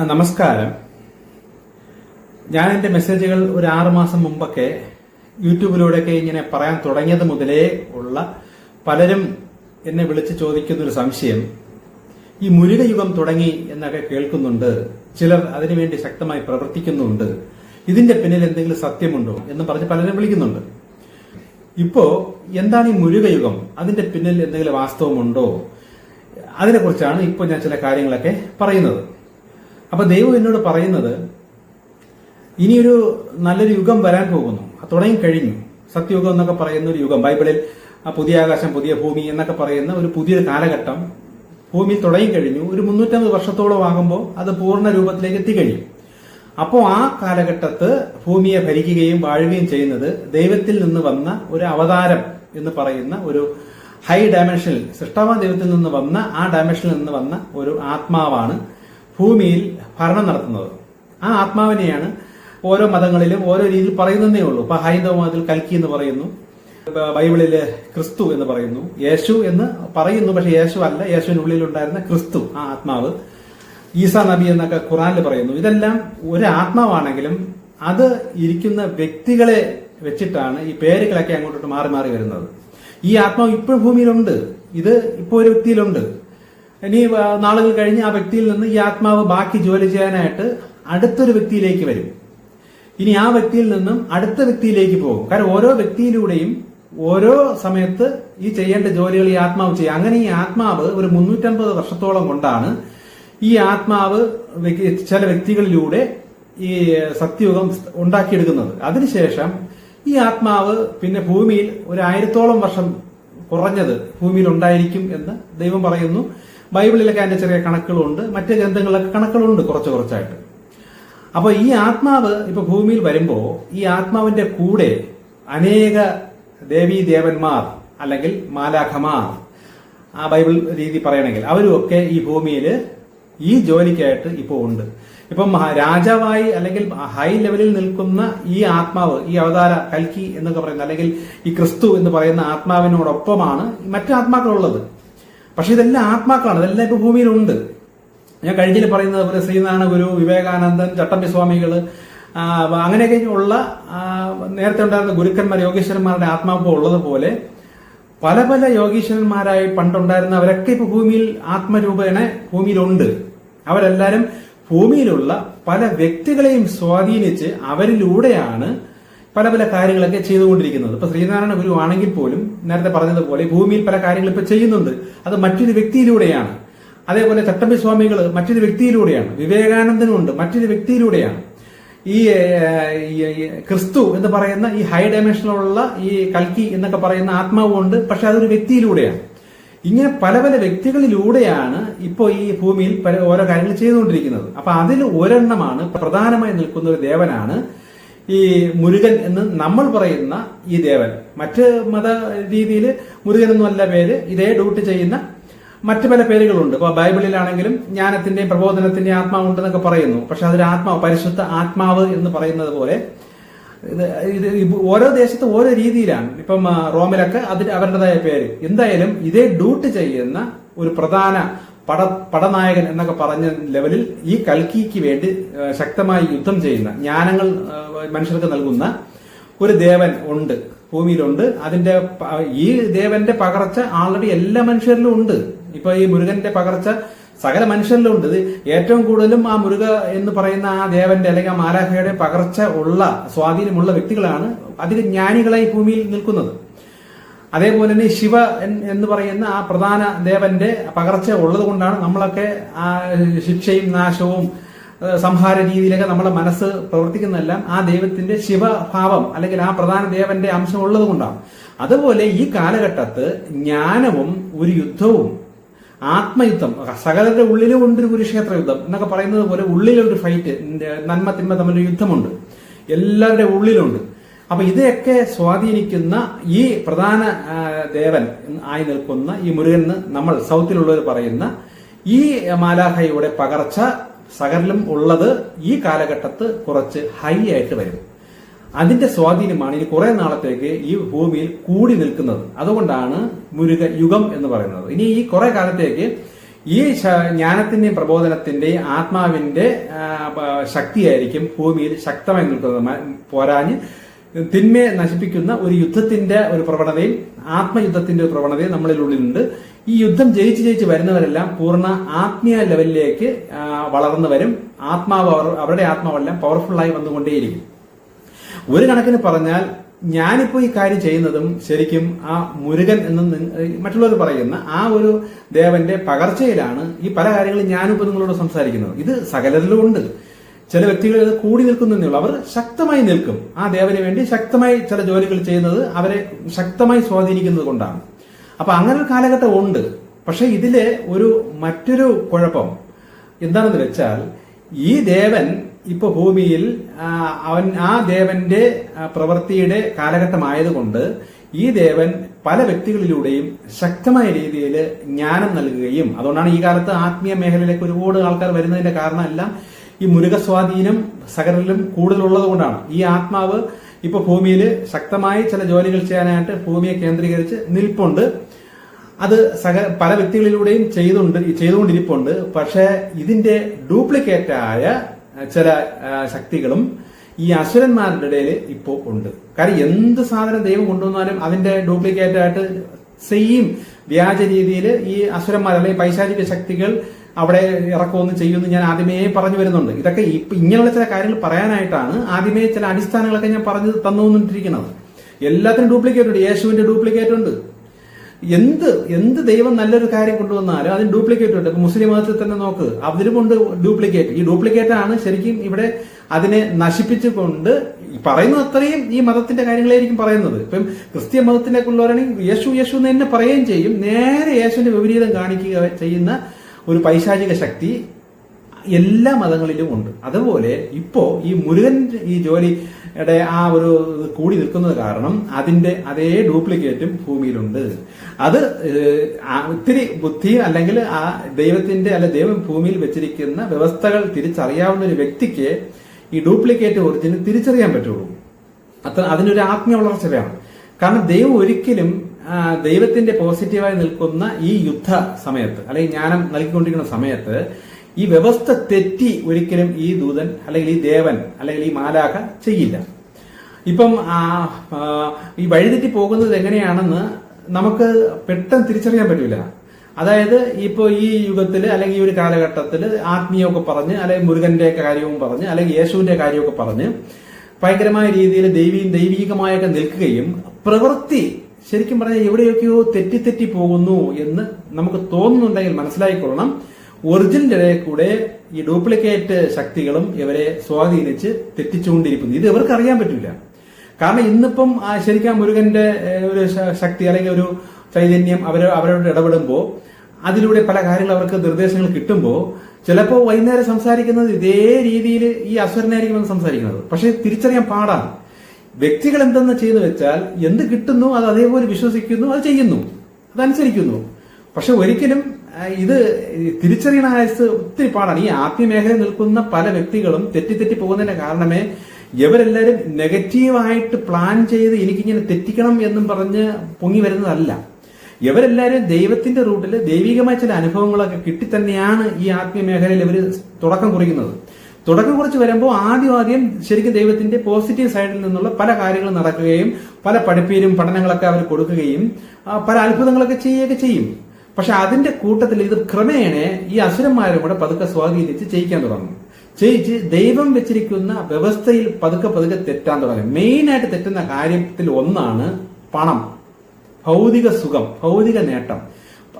നമസ്കാരം. ഞാൻ എന്റെ മെസ്സേജുകൾ ഒരു ആറ് മാസം മുമ്പൊക്കെ യൂട്യൂബിലൂടെയൊക്കെ ഇങ്ങനെ പറയാൻ തുടങ്ങിയത് മുതലേ ഉള്ള പലരും എന്നെ വിളിച്ച് ചോദിക്കുന്ന ഒരു സംശയം. ഈ മുരുക യുഗം തുടങ്ങി എന്നൊക്കെ കേൾക്കുന്നുണ്ട്. ചിലർ അതിനുവേണ്ടി ശക്തമായി പ്രവർത്തിക്കുന്നുണ്ട്. ഇതിന്റെ പിന്നിൽ എന്തെങ്കിലും സത്യമുണ്ടോ എന്ന് പറഞ്ഞ് പലരും വിളിക്കുന്നുണ്ട്. ഇപ്പോ എന്താണ് ഈ മുരുകയുഗം? അതിന്റെ പിന്നിൽ എന്തെങ്കിലും വാസ്തവമുണ്ടോ? അതിനെക്കുറിച്ചാണ് ഇപ്പോൾ ഞാൻ ചില കാര്യങ്ങളൊക്കെ പറയുന്നത്. അപ്പൊ ദൈവം എന്നോട് പറയുന്നത് ഇനിയൊരു നല്ലൊരു യുഗം വരാൻ പോകുന്നു. തുടങ്ങി കഴിഞ്ഞു. സത്യയുഗം എന്നൊക്കെ പറയുന്ന ഒരു യുഗം. ബൈബിളിൽ പുതിയ ആകാശം പുതിയ ഭൂമി എന്നൊക്കെ പറയുന്ന ഒരു പുതിയൊരു കാലഘട്ടം ഭൂമിയിൽ തുടങ്ങിക്കഴിഞ്ഞു ഒരു മുന്നൂറ്റമ്പത് വർഷത്തോളം ആകുമ്പോൾ അത് പൂർണ രൂപത്തിലേക്ക് എത്തിക്കഴിയും അപ്പോൾ ആ കാലഘട്ടത്ത് ഭൂമിയെ ഭരിക്കുകയും വാഴുകയും ചെയ്യുന്നത് ദൈവത്തിൽ നിന്ന് വന്ന ഒരു അവതാരം എന്ന് പറയുന്ന ഒരു ഹൈ ഡയമെൻഷനിൽ സൃഷ്ടാവാ ദൈവത്തിൽ നിന്ന് വന്ന ആ ഡയമെൻഷനിൽ നിന്ന് വന്ന ഒരു ആത്മാവാണ് ഭൂമിയിൽ ഭരണം നടത്തുന്നത്. ആ ആത്മാവിനെയാണ് ഓരോ മതങ്ങളിലും ഓരോ രീതിയിൽ പറയുന്നതേ ഉള്ളൂ. ഇപ്പൊ ഹൈന്ദവ മതത്തിൽ കൽക്കി എന്ന് പറയുന്നു. ബൈബിളിൽ ക്രിസ്തു എന്ന് പറയുന്നു. യേശു എന്ന് പറയുന്നു പക്ഷെ യേശു അല്ല. യേശുവിനുള്ളിൽ ഉണ്ടായിരുന്ന ക്രിസ്തു ആ ആത്മാവ്. ഈസാ നബി എന്നൊക്കെ ഖുറാനിൽ പറയുന്നു. ഇതെല്ലാം ഒരു ആത്മാവാണെങ്കിലും അത് ഇരിക്കുന്ന വ്യക്തികളെ വെച്ചിട്ടാണ് ഈ പേരുകളൊക്കെ അങ്ങോട്ടോട്ട് മാറി മാറി വരുന്നത്. ഈ ആത്മാവ് ഇപ്പോഴും ഭൂമിയിലുണ്ട്. ഇത് ഇപ്പോൾ ഒരു വ്യക്തിയിലുണ്ട്. ഇനി നാളുകൾ കഴിഞ്ഞ് ആ വ്യക്തിയിൽ നിന്ന് ഈ ആത്മാവ് ബാക്കി ജോലി ചെയ്യാനായിട്ട് അടുത്തൊരു വ്യക്തിയിലേക്ക് വരും. ഇനി ആ വ്യക്തിയിൽ നിന്നും അടുത്ത വ്യക്തിയിലേക്ക് പോകും. കാരണം ഓരോ വ്യക്തിയിലൂടെയും ഓരോ സമയത്ത് ഈ ചെയ്യേണ്ട ജോലികൾ ഈ ആത്മാവ് ചെയ്യും. അങ്ങനെ ഈ ആത്മാവ് ഒരു മുന്നൂറ്റമ്പത് വർഷത്തോളം കൊണ്ടാണ് ഈ ആത്മാവ് ചില വ്യക്തികളിലൂടെ ഈ സത്യയുഗം ഉണ്ടാക്കിയെടുക്കുന്നത്. അതിനുശേഷം ഈ ആത്മാവ് പിന്നെ ഭൂമിയിൽ ഒരു ആയിരത്തോളം വർഷം കുറഞ്ഞത് ഭൂമിയിൽ ഉണ്ടായിരിക്കും എന്ന് ദൈവം പറയുന്നു. ബൈബിളിലൊക്കെ അതിന്റെ ചെറിയ കണക്കുകളുണ്ട്. മറ്റു ഗ്രന്ഥങ്ങളിലൊക്കെ കണക്കുകളുണ്ട് കുറച്ച് കുറച്ചായിട്ട്. അപ്പോൾ ഈ ആത്മാവ് ഇപ്പൊ ഭൂമിയിൽ വരുമ്പോ ഈ ആത്മാവിന്റെ കൂടെ അനേക ദേവീ ദേവന്മാർ അല്ലെങ്കിൽ മാലാഖമാർ ആ ബൈബിൾ രീതി പറയണമെങ്കിൽ അവരും ഒക്കെ ഈ ഭൂമിയിൽ ഈ ജോലിക്കായിട്ട് ഇപ്പോൾ ഉണ്ട്. ഇപ്പം രാജാവായി അല്ലെങ്കിൽ ഹൈ ലെവലിൽ നിൽക്കുന്ന ഈ ആത്മാവ് ഈ അവതാര കൽക്കി എന്നൊക്കെ പറയുന്ന അല്ലെങ്കിൽ ഈ ക്രിസ്തു എന്ന് പറയുന്ന ആത്മാവിനോടൊപ്പമാണ് മറ്റു ആത്മാക്കളുള്ളത്. പക്ഷെ ഇതെല്ലാം ആത്മാക്കളാണ് ഇതെല്ലാം ഇപ്പൊ ഭൂമിയിലുണ്ട്. ഞാൻ കഴിഞ്ഞിൽ പറയുന്നത് പോലെ ശ്രീനാരായണ ഗുരു വിവേകാനന്ദൻ ചട്ടമ്പി സ്വാമികൾ അങ്ങനെയൊക്കെ ഉള്ള നേരത്തെ ഉണ്ടായിരുന്ന ഗുരുക്കന്മാർ യോഗീശ്വരന്മാരുടെ ആത്മാവ് ഉള്ളതുപോലെ പല പല യോഗീശ്വരന്മാരായി പണ്ടുണ്ടായിരുന്നവരൊക്കെ ഇപ്പൊ ഭൂമിയിൽ ആത്മരൂപേണ ഭൂമിയിലുണ്ട്. അവരെല്ലാരും ഭൂമിയിലുള്ള പല വ്യക്തികളെയും സ്വാധീനിച്ച് അവരിലൂടെയാണ് പല പല കാര്യങ്ങളൊക്കെ ചെയ്തുകൊണ്ടിരിക്കുന്നത്. ഇപ്പൊ ശ്രീനാരായണ ഗുരു ആണെങ്കിൽ പോലും നേരത്തെ പറഞ്ഞതുപോലെ ഭൂമിയിൽ പല കാര്യങ്ങൾ ഇപ്പൊ ചെയ്യുന്നുണ്ട്. അത് മറ്റൊരു വ്യക്തിയിലൂടെയാണ്. അതേപോലെ ചട്ടമ്പി സ്വാമികൾ മറ്റൊരു വ്യക്തിയിലൂടെയാണ്. വിവേകാനന്ദനുണ്ട് മറ്റൊരു വ്യക്തിയിലൂടെയാണ്. ഈ ക്രിസ്തു എന്ന് പറയുന്ന ഈ ഹൈ ഡയമെൻഷനിലുള്ള ഈ കൽക്കി എന്നൊക്കെ പറയുന്ന ആത്മാവുണ്ട് പക്ഷെ അതൊരു വ്യക്തിയിലൂടെയാണ്. ഇങ്ങനെ പല പല വ്യക്തികളിലൂടെയാണ് ഇപ്പോൾ ഈ ഭൂമിയിൽ പല ഓരോ കാര്യങ്ങൾ ചെയ്തുകൊണ്ടിരിക്കുന്നത്. അപ്പൊ അതിൽ ഒരെണ്ണമാണ് പ്രധാനമായി നിൽക്കുന്ന ഒരു ദേവനാണ് ഈ മുരുകൻ എന്ന് നമ്മൾ പറയുന്ന ഈ ദേവൻ. മറ്റ് മത രീതിയിൽ മുരുകൻ എന്നല്ല പേര് ഇതേ ഡ്യൂട്ടി ചെയ്യുന്ന മറ്റ് പല പേരുകളുണ്ട്. ഇപ്പൊ ബൈബിളിലാണെങ്കിലും ജ്ഞാനത്തിന്റെയും പ്രബോധനത്തിന്റെയും ആത്മാവ് ഉണ്ടെന്നൊക്കെ പറയുന്നു. പക്ഷെ അതൊരു ആത്മാവ് പരിശുദ്ധ ആത്മാവ് എന്ന് പറയുന്നത് പോലെ ഇത് ഓരോ ദേശത്ത് ഓരോ രീതിയിലാണ്. ഇപ്പം റോമിലൊക്കെ അതിന് അവരുടേതായ പേര്. എന്തായാലും ഇതേ ഡ്യൂട്ടി ചെയ്യുന്ന ഒരു പ്രധാന പട പടനായകൻ എന്നൊക്കെ പറഞ്ഞ ലെവലിൽ ഈ കൽക്കിക്ക് വേണ്ടി ശക്തമായി യുദ്ധം ചെയ്യുന്ന ജ്ഞാനങ്ങൾ മനുഷ്യർക്ക് നൽകുന്ന ഒരു ദേവൻ ഉണ്ട് ഭൂമിയിലുണ്ട്. അതിന്റെ ഈ ദേവന്റെ പകർച്ച ആൾറെഡി എല്ലാ മനുഷ്യരിലും ഉണ്ട്. ഇപ്പൊ ഈ മുരുകന്റെ പകർച്ച സകല മനുഷ്യരിലും ഉണ്ട്. ഏറ്റവും കൂടുതലും ആ മുരുക എന്ന് പറയുന്ന ആ ദേവന്റെ അല്ലെങ്കിൽ ആ മാലാഖയുടെ പകർച്ച ഉള്ള സ്വാധീനമുള്ള വ്യക്തികളാണ് അധികം ജ്ഞാനികളായി ഭൂമിയിൽ നിൽക്കുന്നത്. അതേപോലെ തന്നെ ശിവ എന്ന് പറയുന്ന ആ പ്രധാന ദേവന്റെ പകർച്ച ഉള്ളത് കൊണ്ടാണ് നമ്മളൊക്കെ ആ ശിക്ഷയും നാശവും സംഹാര രീതിയിലൊക്കെ നമ്മുടെ മനസ്സ് പ്രവർത്തിക്കുന്നതെല്ലാം ആ ദൈവത്തിന്റെ ശിവഭാവം അല്ലെങ്കിൽ ആ പ്രധാന ദേവന്റെ അംശം ഉള്ളത് കൊണ്ടാണ്. അതുപോലെ ഈ കാലഘട്ടത്ത് ജ്ഞാനവും ഒരു യുദ്ധവും ആത്മയുദ്ധം സകലരുടെ ഉള്ളിലും ഉണ്ട് ഒരു കുരുക്ഷേത്ര യുദ്ധം എന്നൊക്കെ പറയുന്നത് പോലെ ഉള്ളിലൊരു ഫൈറ്റ് നന്മ തിന്മ തമ്മിലൊരു യുദ്ധമുണ്ട്. എല്ലാവരുടെ ഉള്ളിലുണ്ട്. അപ്പൊ ഇതൊക്കെ സ്വാധീനിക്കുന്ന ഈ പ്രധാന ദേവൻ ആയി നിൽക്കുന്ന ഈ മുരുകൻ നമ്മൾ സൗത്തിലുള്ളവർ പറയുന്ന ഈ മാലാഹയുടെ പകർച്ച സകലിലും ഉള്ളത് ഈ കാലഘട്ടത്ത് കുറച്ച് ഹൈ ആയിട്ട് വരും. അതിന്റെ സ്വാധീനമാണ് ഇനി കുറെ നാളത്തേക്ക് ഈ ഭൂമിയിൽ കൂടി നിൽക്കുന്നത്. അതുകൊണ്ടാണ് മുരുക യുഗം എന്ന് പറയുന്നത്. ഇനി ഈ കുറെ കാലത്തേക്ക് ഈ ജ്ഞാനത്തിന്റെയും പ്രബോധനത്തിന്റെയും ആത്മാവിന്റെ ശക്തിയായിരിക്കും ഭൂമിയിൽ ശക്തമായി നിൽക്കുന്നത്. പോരാഞ്ഞ് തിന്മയെ നശിപ്പിക്കുന്ന ഒരു യുദ്ധത്തിന്റെ ഒരു പ്രവണതയും ആത്മയുദ്ധത്തിന്റെ ഒരു പ്രവണതയും നമ്മളിലുള്ളിലുണ്ട് ഈ യുദ്ധം ജയിച്ച് ജയിച്ച് വരുന്നവരെല്ലാം പൂർണ ആത്മീയ ലെവലിലേക്ക് വളർന്നു വരും ആത്മാവ് അവരുടെ ആത്മാവെല്ലാം പവർഫുള്ളായി വന്നുകൊണ്ടേയിരിക്കും. ഒരു കണക്കിന് പറഞ്ഞാൽ ഞാനിപ്പോ ഈ കാര്യം ചെയ്യുന്നതും ശരിക്കും ആ മുരുകൻ എന്ന് മറ്റുള്ളവർ പറയുന്ന ആ ഒരു ദേവന്റെ പകർച്ചയിലാണ് ഈ പല കാര്യങ്ങളും ഞാനിപ്പോ നിങ്ങളോട് സംസാരിക്കുന്നത്. ഇത് സകലരിലും ഉണ്ട്. ചില വ്യക്തികൾ ഇത് കൂടി നിൽക്കുന്നേ ഉള്ളൂ. അവർ ശക്തമായി നിൽക്കും. ആ ദേവന് വേണ്ടി ശക്തമായി ചില ജോലികൾ ചെയ്യുന്നത് അവരെ ശക്തമായി സ്വാധീനിക്കുന്നത് കൊണ്ടാണ്. അപ്പൊ അങ്ങനെ ഒരു കാലഘട്ടം ഉണ്ട്. പക്ഷെ ഇതിൽ ഒരു മറ്റൊരു കുഴപ്പം എന്താണെന്ന് വെച്ചാൽ ഈ ദേവൻ ഇപ്പൊ ഭൂമിയിൽ അവൻ ആ ദേവന്റെ പ്രവൃത്തിയുടെ കാലഘട്ടമായതുകൊണ്ട് ഈ ദേവൻ പല വ്യക്തികളിലൂടെയും ശക്തമായ രീതിയിൽ ജ്ഞാനം നൽകുകയും അതുകൊണ്ടാണ് ഈ കാലത്ത് ആത്മീയ മേഖലയിലേക്ക് ഒരുപാട് ആൾക്കാർ വരുന്നതിന്റെ കാരണം എല്ലാം ഈ മുരുക സ്വാധീനം സകലരിലും കൂടുതലുള്ളത് കൊണ്ടാണ് ഈ ആത്മാവ് ഇപ്പൊ ഭൂമിയിൽ ശക്തമായി ചില ജോലികൾ ചെയ്യാനായിട്ട് ഭൂമിയെ കേന്ദ്രീകരിച്ച് നിൽപ്പുണ്ട്. അത് സക പല വ്യക്തികളിലൂടെയും ചെയ്തുകൊണ്ട് ചെയ്തുകൊണ്ടിരിപ്പുണ്ട്. പക്ഷേ ഇതിന്റെ ഡ്യൂപ്ലിക്കേറ്റായ ചില ശക്തികളും ഈ അസുരന്മാരുടെ ഇടയിൽ ഇപ്പോൾ ഉണ്ട്. കാര്യം എന്ത് സാധനം ദൈവം കൊണ്ടുവന്നാലും അതിന്റെ ഡ്യൂപ്ലിക്കേറ്റ് ആയിട്ട് സെയിം വ്യാജ രീതിയിൽ ഈ അസുരന്മാർ അല്ലെങ്കിൽ പൈശാചിക ശക്തികൾ അവിടെ ഇറക്കുമെന്ന് ചെയ്യുമെന്ന് ഞാൻ ആദ്യമേ പറഞ്ഞു വരുന്നുണ്ട്. ഇതൊക്കെ ഇങ്ങനെയുള്ള ചില കാര്യങ്ങൾ പറയാനായിട്ടാണ് ആദ്യമേ ചില അടിസ്ഥാനങ്ങളൊക്കെ ഞാൻ പറഞ്ഞു തന്നുകൊണ്ടിരിക്കുന്നത്. എല്ലാത്തിനും ഡ്യൂപ്ലിക്കേറ്റ് ഉണ്ട്. യേശുവിന്റെ ഡ്യൂപ്ലിക്കേറ്റ് ഉണ്ട്. എന്ത് എന്ത് ദൈവം നല്ലൊരു കാര്യം കൊണ്ടുവന്നാലും അതിന് ഡ്യൂപ്ലിക്കേറ്റ് ഉണ്ട്. ഇപ്പൊ മുസ്ലിം മതത്തിൽ തന്നെ നോക്ക്. അതിലുമുണ്ട് ഡ്യൂപ്ലിക്കേറ്റ്. ഈ ഡ്യൂപ്ലിക്കേറ്റ് ആണ് ശരിക്കും ഇവിടെ അതിനെ നശിപ്പിച്ചുകൊണ്ട് പറയുന്ന അത്രയും ഈ മതത്തിന്റെ കാര്യങ്ങളായിരിക്കും പറയുന്നത്. ഇപ്പം ക്രിസ്ത്യ മതത്തിനെ ഉള്ളവരാണെങ്കിൽ യേശു യേശു എന്ന് തന്നെ പറയുകയും ചെയ്യും. നേരെ യേശുവിന്റെ വിപരീതം കാണിക്കുക ചെയ്യുന്ന ഒരു പൈശാചിക ശക്തി എല്ലാ മതങ്ങളിലും ഉണ്ട്. അതുപോലെ ഇപ്പോ ഈ മുരുകൻ ഈ ജോലിയുടെ ആ ഒരു കൂടി നിൽക്കുന്നത് കാരണം അതിന്റെ അതേ ഡ്യൂപ്ലിക്കേറ്റും ഭൂമിയിലുണ്ട്. അത് ഒത്തിരി ബുദ്ധി അല്ലെങ്കിൽ ആ ദൈവത്തിന്റെ അല്ലെ ദൈവം ഭൂമിയിൽ വെച്ചിരിക്കുന്ന വ്യവസ്ഥകൾ തിരിച്ചറിയാവുന്ന ഒരു വ്യക്തിക്ക് ഈ ഡ്യൂപ്ലിക്കേറ്റ് ഒറിജിനൽ തിരിച്ചറിയാൻ പറ്റുള്ളൂ. അത്ര അതിനൊരു ആത്മീയ വളർച്ച വേണം കാരണം ദൈവം ഒരിക്കലും ദൈവത്തിന്റെ പോസിറ്റീവായി നിൽക്കുന്ന ഈ യുദ്ധ സമയത്ത് അല്ലെങ്കിൽ ജ്ഞാനം നൽകിക്കൊണ്ടിരിക്കുന്ന സമയത്ത് ഈ വ്യവസ്ഥ തെറ്റി ഒരിക്കലും ഈ ദൂതൻ അല്ലെങ്കിൽ ഈ ദേവൻ അല്ലെങ്കിൽ ഈ മാലാഖ ചെയ്യില്ല. ഇപ്പം ഈ വഴിതെറ്റി പോകുന്നത് എങ്ങനെയാണെന്ന് നമുക്ക് പെട്ടെന്ന് തിരിച്ചറിയാൻ പറ്റില്ല അതായത് ഇപ്പോൾ ഈ യുഗത്തിൽ അല്ലെങ്കിൽ ഈ ഒരു കാലഘട്ടത്തിൽ ആത്മീയമൊക്കെ പറഞ്ഞ് അല്ലെങ്കിൽ മുരുകന്റെ കാര്യവും പറഞ്ഞ് അല്ലെങ്കിൽ യേശുവിന്റെ കാര്യമൊക്കെ പറഞ്ഞ് ഭയങ്കരമായ രീതിയിൽ ദൈവീ ദൈവീകമായൊക്കെ നിൽക്കുകയും പ്രവൃത്തി ശരിക്കും പറഞ്ഞാൽ എവിടെയൊക്കെയോ തെറ്റിത്തെറ്റി തെറ്റി പോകുന്നു എന്ന് നമുക്ക് തോന്നുന്നുണ്ടെങ്കിൽ ഒറിജിനൽ ഇടയിൽ കൂടെ ഈ ഡ്യൂപ്ലിക്കേറ്റ് ശക്തികളും ഇവരെ സ്വാധീനിച്ച് തെറ്റിച്ചുകൊണ്ടിരിക്കുന്നു. ഇത് ഇവർക്ക് അറിയാൻ പറ്റില്ല. കാരണം ഇന്നിപ്പം ശരിക്കും മുരുകന്റെ ഒരു ശക്തി അല്ലെങ്കിൽ ഒരു ചൈതന്യം അവർ അവരോട് ഇടപെടുമ്പോൾ അതിലൂടെ പല കാര്യങ്ങൾ അവർക്ക് നിർദ്ദേശങ്ങൾ കിട്ടുമ്പോൾ ചിലപ്പോൾ വൈകുന്നേരം സംസാരിക്കുന്നത് ഇതേ രീതിയിൽ ഈ അസുരനായിരിക്കും സംസാരിക്കുന്നത്. പക്ഷെ തിരിച്ചറിയാൻ പാടാണ്. വ്യക്തികൾ എന്തെന്ന് ചെയ്യുന്നു വെച്ചാൽ എന്ത് കിട്ടുന്നു അത് അതേപോലെ വിശ്വസിക്കുന്നു അത് ചെയ്യുന്നു അതനുസരിക്കുന്നു. പക്ഷെ ഒരിക്കലും ഇത് തിരിച്ചറിയണ ആയസ് ഒത്തിരി പാടാണ്. ഈ ആത്മീയ മേഖലയിൽ നിൽക്കുന്ന പല വ്യക്തികളും തെറ്റി തെറ്റി പോകുന്നതിന്റെ കാരണമേ ഇവരെല്ലാവരും നെഗറ്റീവായിട്ട് പ്ലാൻ ചെയ്ത് എനിക്കിങ്ങനെ തെറ്റിക്കണം എന്നും പറഞ്ഞ് പൊങ്ങി വരുന്നതല്ല. ഇവരെല്ലാവരും ദൈവത്തിന്റെ റൂട്ടിൽ ദൈവികമായ ചില അനുഭവങ്ങളൊക്കെ കിട്ടി തന്നെയാണ് ഈ ആത്മീയ മേഖലയിൽ ഇവർ തുടക്കം കുറിക്കുന്നത്. തുടക്കം കുറിച്ച് വരുമ്പോൾ ആദ്യം ആദ്യം ശരിക്കും ദൈവത്തിന്റെ പോസിറ്റീവ് സൈഡിൽ നിന്നുള്ള പല കാര്യങ്ങളും നടക്കുകയും പല പഠിപ്പീരും പഠനങ്ങളൊക്കെ അവർ കൊടുക്കുകയും പല അത്ഭുതങ്ങളൊക്കെ ചെയ്യുകയൊക്കെ ചെയ്യും. പക്ഷെ അതിന്റെ കൂട്ടത്തിൽ ഇത് ക്രമേണ ഈ അസുരന്മാരും കൂടെ പതുക്കെ സ്വാധീനിച്ച് ചെയ്യിക്കാൻ തുടങ്ങും. ചെയ്യിച്ച് ദൈവം വെച്ചിരിക്കുന്ന വ്യവസ്ഥയിൽ പതുക്കെ പതുക്കെ തെറ്റാൻ തുടങ്ങും. മെയിനായിട്ട് തെറ്റുന്ന കാര്യത്തിൽ ഒന്നാണ് പണം. ഭൗതിക സുഖം ഭൗതിക നേട്ടം.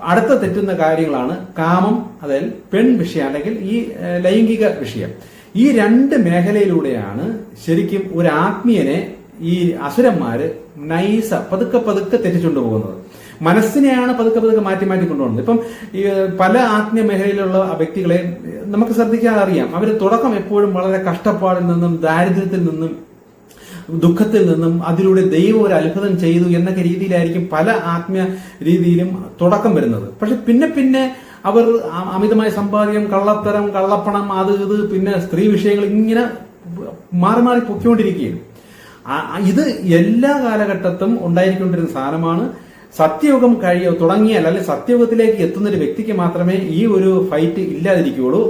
അടുത്ത തെറ്റുന്ന കാര്യങ്ങളാണ് കാമം അതായത് പെൺ വിഷയം അല്ലെങ്കിൽ ഈ ലൈംഗിക വിഷയം. ഈ രണ്ട് മേഖലയിലൂടെയാണ് ശരിക്കും ഒരു ആത്മീയനെ ഈ അസുരന്മാര് നൈസ പതുക്കെ പതുക്കെ തെറ്റിച്ചുകൊണ്ട് പോകുന്നത്. മനസ്സിനെയാണ് പതുക്കെ പതുക്കെ മാറ്റി മാറ്റി കൊണ്ടുപോകുന്നത്. ഇപ്പം ഈ പല ആത്മീയ മേഖലയിലുള്ള വ്യക്തികളെ നമുക്ക് ശ്രദ്ധിക്കാതെ അറിയാം. അവർ തുടക്കം എപ്പോഴും വളരെ കഷ്ടപ്പാടിൽ നിന്നും ദാരിദ്ര്യത്തിൽ നിന്നും ദുഃഖത്തിൽ നിന്നും അതിലൂടെ ദൈവം ഒരു അത്ഭുതം ചെയ്തു എന്നൊക്കെ രീതിയിലായിരിക്കും പല ആത്മീയ രീതിയിലും തുടക്കം വരുന്നത്. പക്ഷെ പിന്നെ പിന്നെ അവർ അമിതമായ സമ്പാദ്യം കള്ളത്തരം കള്ളപ്പണം അത് ഇത് പിന്നെ സ്ത്രീ വിഷയങ്ങൾ ഇങ്ങനെ മാറി മാറി പൊക്കിക്കൊണ്ടിരിക്കുകയും ഇത് എല്ലാ കാലഘട്ടത്തും ഉണ്ടായിക്കൊണ്ടിരുന്ന സാധനമാണ്. സത്യയോഗം കഴിയ തുടങ്ങിയാൽ അല്ലെങ്കിൽ സത്യയുഗത്തിലേക്ക് എത്തുന്ന ഒരു വ്യക്തിക്ക് മാത്രമേ ഈ ഒരു ഫൈറ്റ് ഇല്ലാതിരിക്കുകയുള്ളൂ.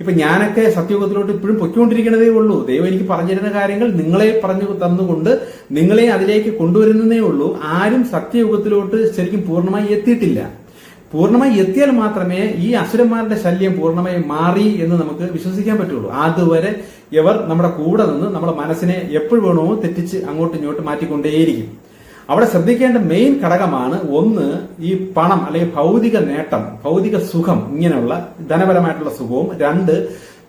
ഇപ്പൊ ഞാനൊക്കെ സത്യയുഗത്തിലോട്ട് ഇപ്പോഴും പൊയ്ക്കൊണ്ടിരിക്കണതേ ഉള്ളൂ. ദൈവം എനിക്ക് പറഞ്ഞിരുന്ന കാര്യങ്ങൾ നിങ്ങളെ പറഞ്ഞു തന്നുകൊണ്ട് നിങ്ങളെ അതിലേക്ക് കൊണ്ടുവരുന്നതേ ഉള്ളൂ. ആരും സത്യയുഗത്തിലോട്ട് ശരിക്കും പൂർണമായി എത്തിയിട്ടില്ല. പൂർണമായി എത്തിയാൽ മാത്രമേ ഈ അസുരന്മാരുടെ ശല്യം പൂർണമായി മാറി എന്ന് നമുക്ക് വിശ്വസിക്കാൻ പറ്റുള്ളൂ. അതുവരെ ഇവർ നമ്മുടെ കൂടെ നിന്ന് നമ്മുടെ മനസ്സിനെ എപ്പോഴും വേണമോ തെറ്റിച്ച് അങ്ങോട്ടും ഇങ്ങോട്ടും മാറ്റിക്കൊണ്ടേയിരിക്കും. അവിടെ ശ്രദ്ധിക്കേണ്ട മെയിൻ ഘടകമാണ് ഒന്ന് ഈ പണം അല്ലെങ്കിൽ ഭൗതിക നേട്ടം ഭൗതിക സുഖം ഇങ്ങനെയുള്ള ധനപരമായിട്ടുള്ള സുഖവും രണ്ട്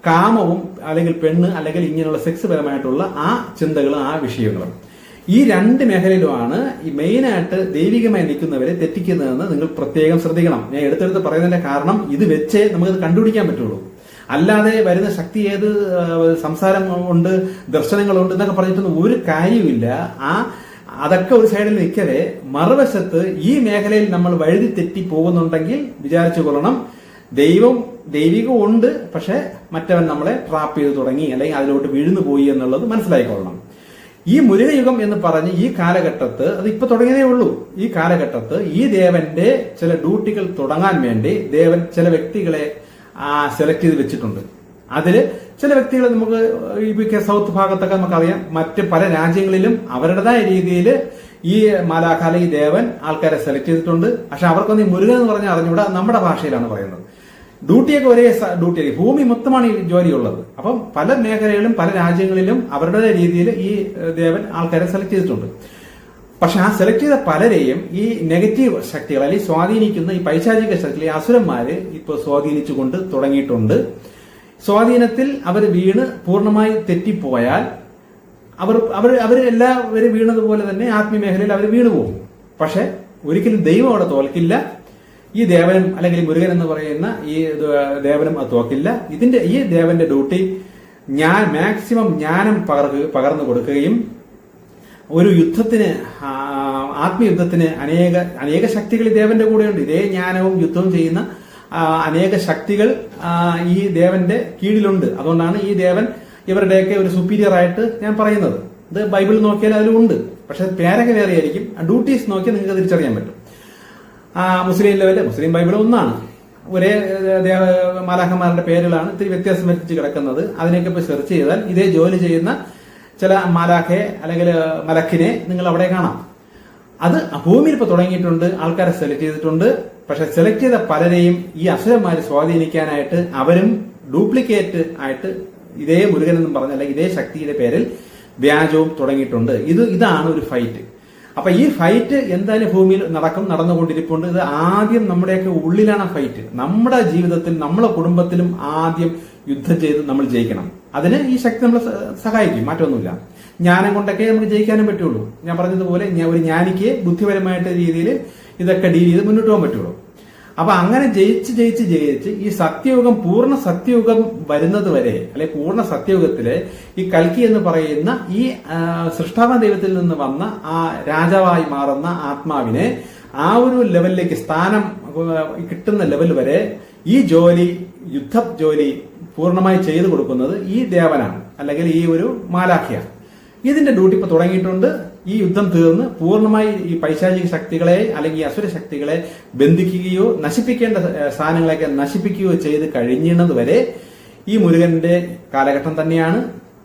കാമവും അല്ലെങ്കിൽ പെണ്ണ് അല്ലെങ്കിൽ ഇങ്ങനെയുള്ള സെക്സ് പരമായിട്ടുള്ള ആ ചിന്തകളും ആ വിഷയങ്ങളും. ഈ രണ്ട് മേഖലയിലുമാണ് ഈ മെയിനായിട്ട് ദൈവികമായി നിൽക്കുന്നവരെ തെറ്റിക്കുന്നതെന്ന് നിങ്ങൾ പ്രത്യേകം ശ്രദ്ധിക്കണം. ഞാൻ എടുത്തെടുത്ത് പറയുന്നതിന്റെ കാരണം ഇത് വെച്ചേ നമുക്കത് കണ്ടുപിടിക്കാൻ പറ്റുള്ളൂ. അല്ലാതെ വരുന്ന ശക്തി ഏത് സംസാരം ഉണ്ട് ദർശനങ്ങളുണ്ട് എന്നൊക്കെ പറഞ്ഞിട്ടൊന്നും ഒരു കാര്യമില്ല ആ അതൊക്കെ ഒരു സൈഡിൽ നിൽക്കവേ മറുവശത്ത് ഈ മേഖലയിൽ നമ്മൾ വഴുതി തെറ്റി പോകുന്നുണ്ടെങ്കിൽ വിചാരിച്ചു കൊള്ളണം. ദൈവം ദൈവികം ഉണ്ട് പക്ഷെ മറ്റവൻ നമ്മളെ ട്രാപ്പ് ചെയ്തു തുടങ്ങി അല്ലെങ്കിൽ അതിലോട്ട് വീഴുന്നു പോയി എന്നുള്ളത് മനസ്സിലായിക്കൊള്ളണം ഈ മുരുകയുഗം എന്ന് പറഞ്ഞ് ഈ കാലഘട്ടത്ത് അത് ഇപ്പൊ തുടങ്ങിയതേ ഉള്ളൂ. ഈ കാലഘട്ടത്ത് ഈ ദേവന്റെ ചില ഡ്യൂട്ടികൾ തുടങ്ങാൻ വേണ്ടി ദേവൻ ചില വ്യക്തികളെ സെലക്ട് ചെയ്ത് വെച്ചിട്ടുണ്ട്. അതിൽ ചില വ്യക്തികൾ നമുക്ക് ഈ കെ സൗത്ത് ഭാഗത്തൊക്കെ നമുക്കറിയാം. മറ്റ് പല രാജ്യങ്ങളിലും അവരുടേതായ രീതിയിൽ ഈ മാലാഖാല ഈ ദേവൻ ആൾക്കാരെ സെലക്ട് ചെയ്തിട്ടുണ്ട്. പക്ഷെ അവർക്കൊന്നും ഈ മുരുകൻ എന്ന് പറഞ്ഞാൽ അറിഞ്ഞുകൂടാ നമ്മുടെ ഭാഷയിലാണ് പറയുന്നത്. ഡ്യൂട്ടിയൊക്കെ ഒരേ ഡ്യൂട്ടി ഭൂമി മൊത്തമാണ് ഈ ജോലിയുള്ളത്. അപ്പം പല മേഖലകളിലും പല രാജ്യങ്ങളിലും അവരുടേതായ രീതിയിൽ ഈ ദേവൻ ആൾക്കാരെ സെലക്ട് ചെയ്തിട്ടുണ്ട്. പക്ഷെ ആ സെലക്ട് ചെയ്ത പലരെയും ഈ നെഗറ്റീവ് ശക്തികൾ അല്ലെങ്കിൽ സ്വാധീനിക്കുന്ന ഈ പൈശാചിക ശക്തി ഈ അസുരന്മാര് ഇപ്പൊ സ്വാധീനിച്ചുകൊണ്ട് തുടങ്ങിയിട്ടുണ്ട്. സ്വാധീനത്തിൽ അവർ വീണ് പൂർണമായി തെറ്റിപ്പോയാൽ അവർ അവർ അവർ എല്ലാവരും വീണതുപോലെ തന്നെ ആത്മീയ മേഖലയിൽ അവർ വീണു പോകും. പക്ഷെ ഒരിക്കലും ദൈവം അവിടെ തോൽക്കില്ല. ഈ ദേവനും അല്ലെങ്കിൽ മുരുകൻ എന്ന് പറയുന്ന ഈ ദേവനും അത് തോക്കില്ല ഇതിന്റെ ഈ ദേവന്റെ ഡ്യൂട്ടി ഞാൻ മാക്സിമം ജ്ഞാനം പകർക്കുക പകർന്നു കൊടുക്കുകയും ഒരു യുദ്ധത്തിന് ആത്മയുദ്ധത്തിന് അനേക അനേക ശക്തികൾ ദേവന്റെ കൂടെയുണ്ട്. ഇതേ ജ്ഞാനവും യുദ്ധവും ചെയ്യുന്ന അനേക ശക്തികൾ ഈ ദേവന്റെ കീഴിലുണ്ട്. അതുകൊണ്ടാണ് ഈ ദേവൻ ഇവരുടെയൊക്കെ ഒരു സുപ്പീരിയർ ആയിട്ട് ഞാൻ പറയുന്നത്. ഇത് ബൈബിൾ നോക്കിയാൽ അതിലുണ്ട് പക്ഷെ പേരൊക്കെ വേറെ ആയിരിക്കും. ഡ്യൂട്ടീസ് നോക്കിയാൽ നിങ്ങൾക്ക് തിരിച്ചറിയാൻ പറ്റും. മുസ്ലിം ലെവലിൽ മുസ്ലിം ബൈബിൾ ഒന്നാണ്. ഒരേ ദേവ മാലാഖന്മാരുടെ പേരുകളാണ് ഇത്തിരി വ്യത്യാസം വരുത്തിച്ച് കിടക്കുന്നത്. അതിനൊക്കെ ഇപ്പോൾ സെർച്ച് ചെയ്താൽ ഇതേ ജോലി ചെയ്യുന്ന ചില മാലാഖയെ അല്ലെങ്കിൽ മലക്കിനെ നിങ്ങൾ അവിടെ കാണാം. അത് ഭൂമിയിൽ ഇപ്പോൾ തുടങ്ങിയിട്ടുണ്ട്. ആൾക്കാരെ സെലക്ട് ചെയ്തിട്ടുണ്ട്. പക്ഷെ സെലക്ട് ചെയ്ത പലരെയും ഈ അസുരന്മാരെ സ്വാധീനിക്കാനായിട്ട് അവരും ഡ്യൂപ്ലിക്കേറ്റ് ആയിട്ട് ഇതേ മുരുകൻ എന്നും പറഞ്ഞ അല്ലെങ്കിൽ ഇതേ ശക്തിയുടെ പേരിൽ വ്യാജവും തുടങ്ങിയിട്ടുണ്ട്. ഇത് ഇതാണ് ഒരു ഫൈറ്റ് അപ്പൊ ഈ ഫൈറ്റ് എന്തായാലും ഭൂമിയിൽ നടക്കും നടന്നുകൊണ്ടിരിപ്പുണ്ട്. ഇത് ആദ്യം നമ്മുടെയൊക്കെ ഉള്ളിലാണ് ഫൈറ്റ് നമ്മുടെ ജീവിതത്തിൽ നമ്മുടെ കുടുംബത്തിലും ആദ്യം യുദ്ധം ചെയ്ത് നമ്മൾ ജയിക്കണം. അതിന് ഈ ശക്തി നമ്മളെ സഹായിക്കും. മാറ്റമൊന്നുമില്ല. ജ്ഞാനം കൊണ്ടൊക്കെ നമുക്ക് ജയിക്കാനും പറ്റുള്ളൂ. ഞാൻ പറഞ്ഞതുപോലെ ഒരു ജ്ഞാനിക്ക് ബുദ്ധിപരമായിട്ട് രീതിയിൽ ഇതൊക്കെ ഡീൽ ചെയ്ത് മുന്നോട്ട് പോകാൻ പറ്റുള്ളൂ. അപ്പൊ അങ്ങനെ ജയിച്ച് ജയിച്ച് ജയിച്ച് ഈ സത്യയുഗം പൂർണ സത്യയുഗം വരുന്നത് വരെ അല്ലെ പൂർണ സത്യയുഗത്തിൽ ഈ കൽക്കി എന്ന് പറയുന്ന ഈ സൃഷ്ടാവ ദൈവത്തിൽ നിന്ന് വന്ന ആ രാജാവായി മാറുന്ന ആത്മാവിനെ ആ ഒരു ലെവലിലേക്ക് സ്ഥാനം കിട്ടുന്ന ലെവൽ വരെ ഈ ജോലി യുദ്ധ ജോലി പൂർണമായി ചെയ്തു കൊടുക്കുന്നത് ഈ ദേവനാണ് അല്ലെങ്കിൽ ഈ ഒരു മാലാഖിയാണ്. ഇതിന്റെ ഡ്യൂട്ടി ഇപ്പൊ തുടങ്ങിയിട്ടുണ്ട്. ഈ യുദ്ധം തീർന്ന് പൂർണമായി ഈ പൈശാചിക ശക്തികളെ അല്ലെങ്കിൽ അസുര ശക്തികളെ ബന്ധിക്കുകയോ നശിപ്പിക്കേണ്ട സാധനങ്ങളെയൊക്കെ നശിപ്പിക്കുകയോ ചെയ്ത് കഴിഞ്ഞത് വരെ ഈ മുരുകന്റെ കാലഘട്ടം തന്നെയാണ്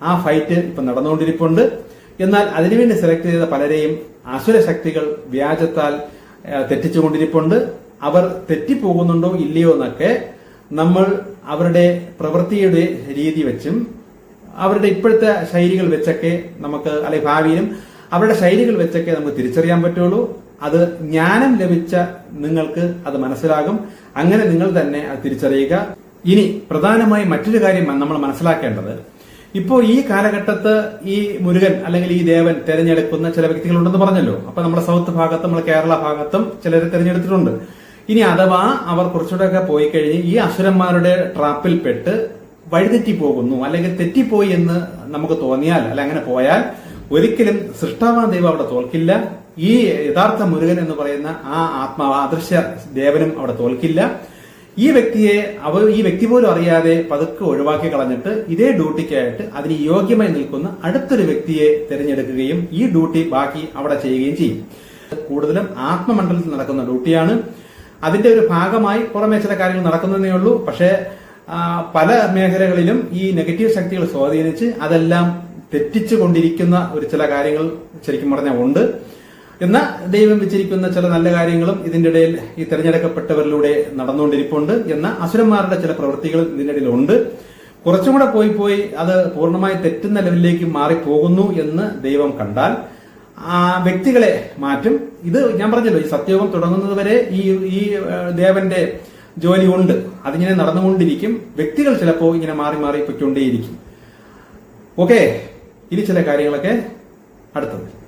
ആ ഫൈറ്റ് ഇപ്പൊ നടന്നുകൊണ്ടിരിപ്പുണ്ട്. എന്നാൽ അതിനുവേണ്ടി സെലക്ട് ചെയ്ത പലരെയും അസുര ശക്തികൾ വ്യാജത്താൽ തെറ്റിച്ചുകൊണ്ടിരിപ്പുണ്ട്. അവർ തെറ്റിപ്പോകുന്നുണ്ടോ ഇല്ലയോ എന്നൊക്കെ നമ്മൾ അവരുടെ പ്രവൃത്തിയുടെ രീതി വെച്ചും അവരുടെ ഇപ്പോഴത്തെ ശൈലികൾ വെച്ചൊക്കെ നമുക്ക് അല്ലെങ്കിൽ ഭാവിയിലും അവരുടെ ശൈലികൾ വെച്ചൊക്കെ നമുക്ക് തിരിച്ചറിയാൻ പറ്റുള്ളൂ. അത് ജ്ഞാനം ലഭിച്ച നിങ്ങൾക്ക് അത് മനസ്സിലാകും. അങ്ങനെ നിങ്ങൾ തന്നെ അത് തിരിച്ചറിയുക. ഇനി പ്രധാനമായി മറ്റൊരു കാര്യം നമ്മൾ മനസ്സിലാക്കേണ്ടത്. ഇപ്പോൾ ഈ കാലഘട്ടത്ത് ഈ മുരുകൻ അല്ലെങ്കിൽ ഈ ദേവൻ തെരഞ്ഞെടുക്കുന്ന ചില വ്യക്തികളുണ്ടെന്ന് പറഞ്ഞല്ലോ. അപ്പൊ നമ്മുടെ സൗത്ത് ഭാഗത്തും നമ്മുടെ കേരള ഭാഗത്തും ചിലരെ തിരഞ്ഞെടുത്തിട്ടുണ്ട്. ഇനി അഥവാ അവർ കുറച്ചുകൂടെയൊക്കെ പോയി കഴിഞ്ഞ് ഈ അസുരന്മാരുടെ ട്രാപ്പിൽപ്പെട്ട് വഴിതെറ്റി പോകുന്നു അല്ലെങ്കിൽ തെറ്റിപ്പോയി എന്ന് നമുക്ക് തോന്നിയാൽ അല്ല അങ്ങനെ പോയാൽ ഒരിക്കലും സൃഷ്ടാവാൻ ദൈവം അവിടെ തോൽക്കില്ല. ഈ യഥാർത്ഥ മുരുകൻ എന്ന് പറയുന്ന ആ ആത്മാവ് അദൃശ്യ ദേവനും അവിടെ തോൽക്കില്ല. ഈ വ്യക്തിയെ അവ ഈ വ്യക്തി പോലും അറിയാതെ പതുക്കെ ഒഴിവാക്കി കളഞ്ഞിട്ട് ഇതേ ഡ്യൂട്ടിക്കായിട്ട് അതിന് യോഗ്യമായി നിൽക്കുന്ന അടുത്തൊരു വ്യക്തിയെ തിരഞ്ഞെടുക്കുകയും ഈ ഡ്യൂട്ടി ബാക്കി അവിടെ ചെയ്യുകയും ചെയ്യും. കൂടുതലും ആത്മമണ്ഡലത്തിൽ നടക്കുന്ന ഡ്യൂട്ടിയാണ്. അതിന്റെ ഒരു ഭാഗമായി പുറമേ ചില കാര്യങ്ങൾ നടക്കുന്നതേ ഉള്ളൂ. പക്ഷേ പല മേഖലകളിലും ഈ നെഗറ്റീവ് ശക്തികൾ സ്വാധീനിച്ച് അതെല്ലാം തെറ്റിച്ചു കൊണ്ടിരിക്കുന്ന ഒരു ചില കാര്യങ്ങൾ ശരിക്കും പറഞ്ഞാൽ ഉണ്ട്. എന്നാൽ ദൈവം വെച്ചിരിക്കുന്ന ചില നല്ല കാര്യങ്ങളും ഇതിന്റെ ഇടയിൽ ഈ തെരഞ്ഞെടുക്കപ്പെട്ടവരിലൂടെ നടന്നുകൊണ്ടിരിപ്പുണ്ട് എന്ന അസുരന്മാരുടെ ചില പ്രവൃത്തികൾ ഇതിന്റെ ഇടയിൽ ഉണ്ട് കുറച്ചും കൂടെ പോയി പോയി അത് പൂർണമായി തെറ്റുന്ന ലെവലിലേക്ക് മാറിപ്പോകുന്നു എന്ന് ദൈവം കണ്ടാൽ ആ വ്യക്തികളെ മാറ്റും. ഇത് ഞാൻ പറഞ്ഞല്ലോ ഈ സത്യോഗം തുടങ്ങുന്നത് വരെ ഈ ഈ ദേവന്റെ ജോലി ഉണ്ട്. അതിങ്ങനെ നടന്നുകൊണ്ടിരിക്കും. വ്യക്തികൾ ചിലപ്പോൾ ഇങ്ങനെ മാറി മാറി പൊയ്ക്കൊണ്ടേയിരിക്കും. ഓക്കെ ഇനി ചില കാര്യങ്ങളൊക്കെ അടുത്തത്.